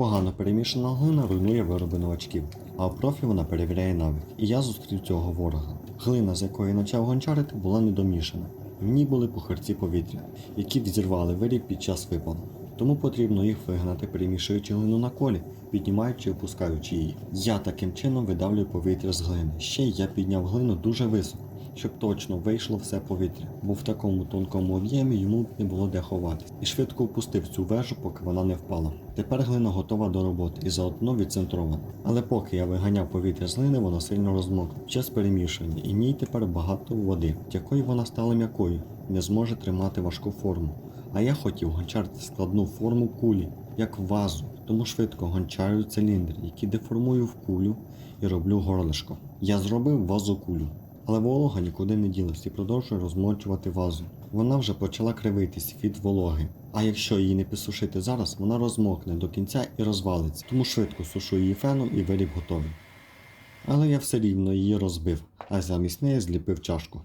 Погано перемішана глина руйнує вироби новачків, а у профі вона перевіряє навик. І я зустрів цього ворога. Глина, з якої почав гончарити, була недомішана. В ній були пухарці повітря, які взірвали виріб під час випалу. Тому потрібно їх вигнати, перемішуючи глину на колі, піднімаючи і опускаючи її. Я таким чином видавлюю повітря з глини. Ще я підняв глину дуже високо, щоб точно вийшло все повітря, бо в такому тонкому об'ємі йому не було де ховатись. І швидко опустив цю вежу, поки вона не впала. Тепер глина готова до роботи і заодно відцентрована. Але поки я виганяв повітря з глини, воно сильно розмокло під час перемішування, і ній тепер багато води, якою вона стала м'якою, не зможе тримати важку форму. А я хотів гончарити складну форму кулі, як вазу, тому швидко гончарю циліндр, який деформую в кулю і роблю горлишко. Я зробив вазу кулю, але волога нікуди не ділась і продовжує розмочувати вазу. Вона вже почала кривитись від вологи. А якщо її не підсушити зараз, вона розмокне до кінця і розвалиться, тому швидко сушу її феном і виріб готовий. Але я все рівно її розбив, а замість неї зліпив чашку.